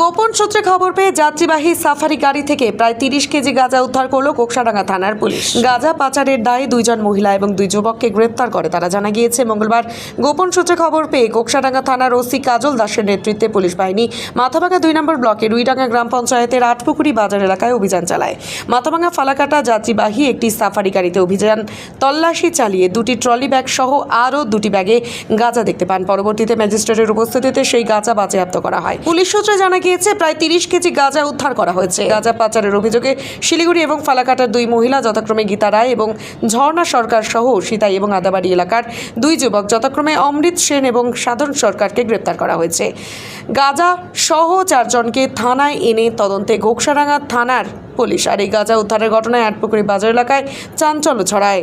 গোপন সূত্রে খবর পেয়ে যাত্রীবাহী সাফারি গাড়ি থেকে প্রায় তিরিশ কেজি গাঁজা উদ্ধার করল কোকসাডাঙ্গা থানার পুলিশ। গাঁজা পাচারের দায়ে দুইজন মহিলা এবং দুই যুবককে গ্রেপ্তার করে, তারা জানা গিয়েছে। মঙ্গলবার গোপন সূত্রে খবর পেয়ে কোকসাডাঙ্গা থানার ওসি কাজল দাসের নেতৃত্বে পুলিশ বাহিনী মাথাভাঙা দুই নম্বর ব্লকে রুইডাঙ্গা গ্রাম পঞ্চায়েতের আটপুকুরি বাজার এলাকায় অভিযান চালায়। মাথাভাঙা ফালাকাটা যাত্রীবাহী একটি সাফারি গাড়িতে অভিযান তল্লাশি চালিয়ে দুটি ট্রলি ব্যাগ সহ আরও দুটি ব্যাগে গাঁজা দেখতে পান। পরবর্তীতে ম্যাজিস্ট্রেটের উপস্থিতিতে সেই গাঁজা বাজেয়াপ্ত করা হয়। পুলিশ সূত্রে জানা গিয়েছে, প্রায় তিরিশ কেজি গাঁজা উদ্ধার করা হয়েছে। গাঁজা পাচারের অভিযোগে শিলিগুড়ি এবং ফালাকাটার দুই মহিলা যথাক্রমে গীতা রায় এবং ঝর্ণা সরকার সহ সীতাই এবং আদাবাড়ি এলাকার দুই যুবক যথাক্রমে অমৃত সেন এবং সাধন সরকারকে গ্রেপ্তার করা হয়েছে। গাঁজা সহ চারজনকে থানায় এনে তদন্তে গোকসারাঙ্গা থানার পুলিশ। আর এই গাঁজা উদ্ধারের ঘটনায় আটপুকুরি বাজার এলাকায় চাঞ্চল্য ছড়ায়।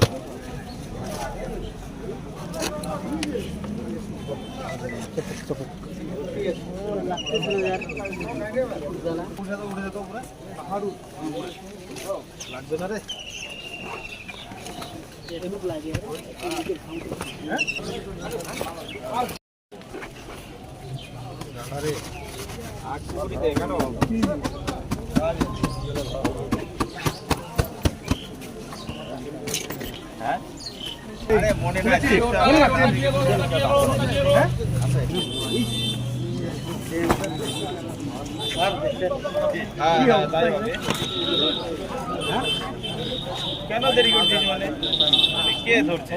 ডায়েরি লাগবে না রে আরে মনে না হ্যাঁ হ্যাঁ হ্যাঁ? কেন দেরি মানে কে ধরছে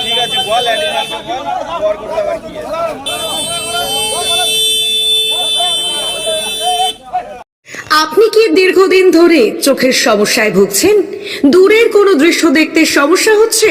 ঠিক আছে বল আপনি কি দীর্ঘদিন ধরে চোখের সমস্যায় ভুগছেন? দূরের কোনো দৃশ্য দেখতে সমস্যা হচ্ছে?